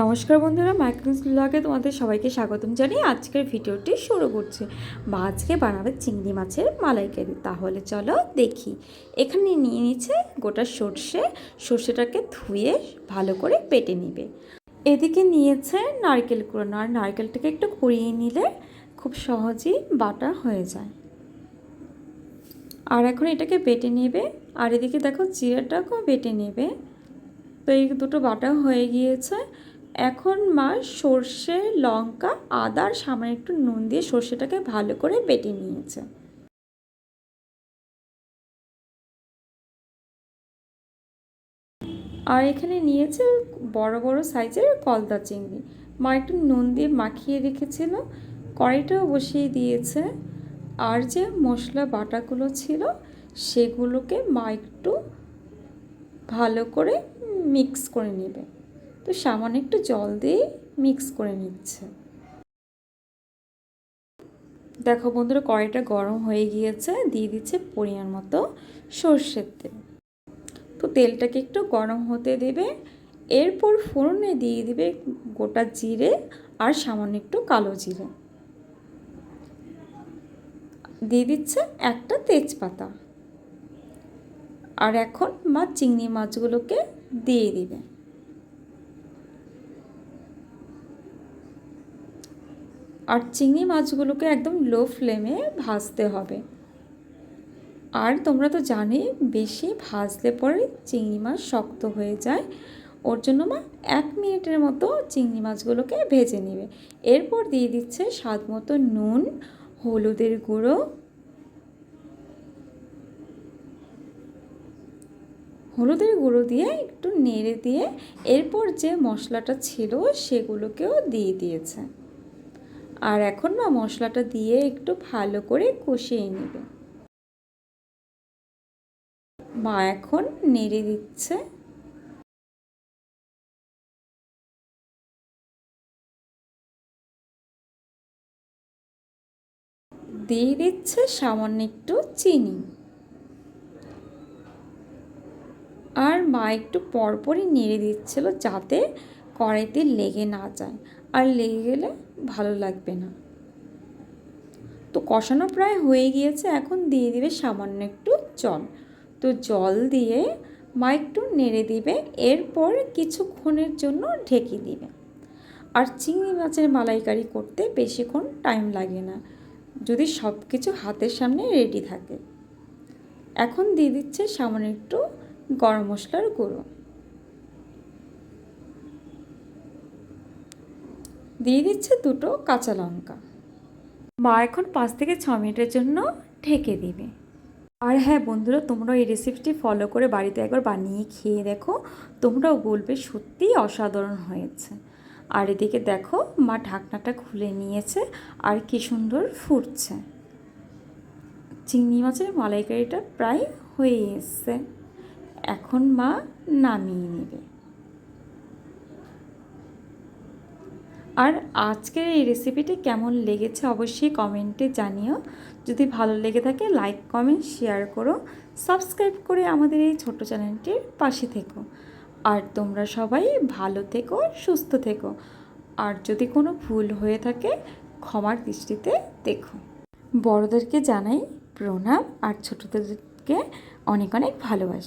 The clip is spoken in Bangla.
নমস্কার বন্ধুরা মাইক্রোস ব্লগে তোমাদের সবাইকে স্বাগতম জানিয়ে আজকের ভিডিওটি শুরু করছি। বা আজকে বানাবে চিংড়ি মাছের মালাইকারি। তাহলে চলো দেখি। এখানে নিয়ে নিচ্ছে গোটা সর্ষে। সর্ষেটাকে ধুয়ে ভালো করে পেটে নিবে। এদিকে নিয়েছে নারকেল কুড়ানো। আর নারকেলটাকে একটু কুড়িয়ে নিলে খুব সহজেই বাটা হয়ে যায়। আর এখন এটাকে বেটে নেবে। আর এদিকে দেখো, জিরাটাকেও বেটে নেবে। তো এই দুটো বাটা হয়ে গিয়েছে। এখন মা সর্ষে, লঙ্কা, আদার সামান্য একটু নুন দিয়ে সর্ষেটাকে ভালো করে বেটে নিয়েছে। আর এখানে নিয়েছে বড় বড় সাইজের কলদা চিংড়ি। মা একটু নুন দিয়ে মাখিয়ে রেখেছিল, কড়াইটাও বসিয়ে দিয়েছে। আর যে মশলা বাটাগুলো ছিল, সেগুলোকে মা একটু ভালো করে মিক্স করে নেবে। তো সামান্য একটু জল দিয়ে মিক্স করে নিচ্ছে। দেখো বন্ধুরা, কড়াইটা গরম হয়ে গিয়েছে, দিয়ে দিচ্ছে পরিমাণ মতো সর্ষের তেল। তো তেলটাকে একটু গরম হতে দেবে, এরপর ফোড়নে দিয়ে দিবে গোটা জিরে আর সামান্য একটু কালো জিরে। দিয়ে দিচ্ছে একটা তেজপাতা। আর এখন মা চিংড়ি মাছগুলোকে দিয়ে দিবে। আর চিংড়ি মাছগুলোকে একদম লো ফ্লেমে ভাজতে হবে। আর তোমরা তো জানে বেশি ভাজলে পরে চিংড়ি মাছ শক্ত হয়ে যায়। ওর জন্য মা এক মিনিটের মতো চিংড়ি মাছগুলোকে ভেজে নেবে। এরপর দিয়ে দিচ্ছে স্বাদ মতো নুন, হলুদের গুঁড়ো হলুদের গুঁড়ো দিয়ে একটু নেড়ে দিয়ে এরপর যে মশলাটা ছিল সেগুলোকেও দিয়ে দিয়েছে। আর এখন না মশলাটা দিয়ে একটু ভালো করে কষিয়ে নেবে। মা এখন নেড়ে দিচ্ছে। দিয়ে দিচ্ছে সামান্য একটু চিনি। আর মা একটু পরপরই নেড়ে দিচ্ছিল যাতে কড়াইতে লেগে না যায়। আর লেগে গেলে ভালো লাগবে না। তো কষানো প্রায় হয়ে গিয়েছে, এখন দিয়ে দিবে সামান্য একটু জল। তো জল দিয়ে মা একটু নেড়ে দিবে, এরপর কিছুক্ষণের জন্য ঢেকে দিবে। আর চিংড়ি মাছের মালাইকারি করতে বেশিক্ষণ টাইম লাগে না, যদি সব কিছু হাতের সামনে রেডি থাকে। এখন দিয়ে দিচ্ছে সামান্য একটু গরম মশলার গুঁড়ো। দিয়ে দিচ্ছে দুটো কাঁচা লঙ্কা। মা এখন পাঁচ থেকে ছ মিনিটের জন্য ঢেকে দিবে। আর হ্যাঁ বন্ধুরা তোমরা এই রেসিপিটি ফলো করে বাড়িতে একবার বানিয়ে খেয়ে দেখো। তোমরাও বলবে সত্যিই অসাধারণ হয়েছে। আর এদিকে দেখো, মা ঢাকনাটা খুলে নিয়েছে আর কি সুন্দর ফুটছে। চিংড়ি মাছের মালাইকারিটা প্রায় হয়ে এসছে। এখন মা নামিয়ে নেবে। আর আজকের এই রেসিপিটি কেমন লেগেছে অবশ্যই কমেন্টে জানিও। যদি ভালো লেগে থাকে লাইক কমেন্ট শেয়ার করো। সাবস্ক্রাইব করে আমাদের এই ছোট চ্যানেলটির পাশে থেকো। আর তোমরা সবাই ভালো থেকো, সুস্থ থেকো। আর যদি কোনো ভুল হয়ে থাকে, ক্ষমার দৃষ্টিতে দেখো। বড়দেরকে জানাই প্রণাম আর ছোটোদেরকে অনেক অনেক ভালোবাসা।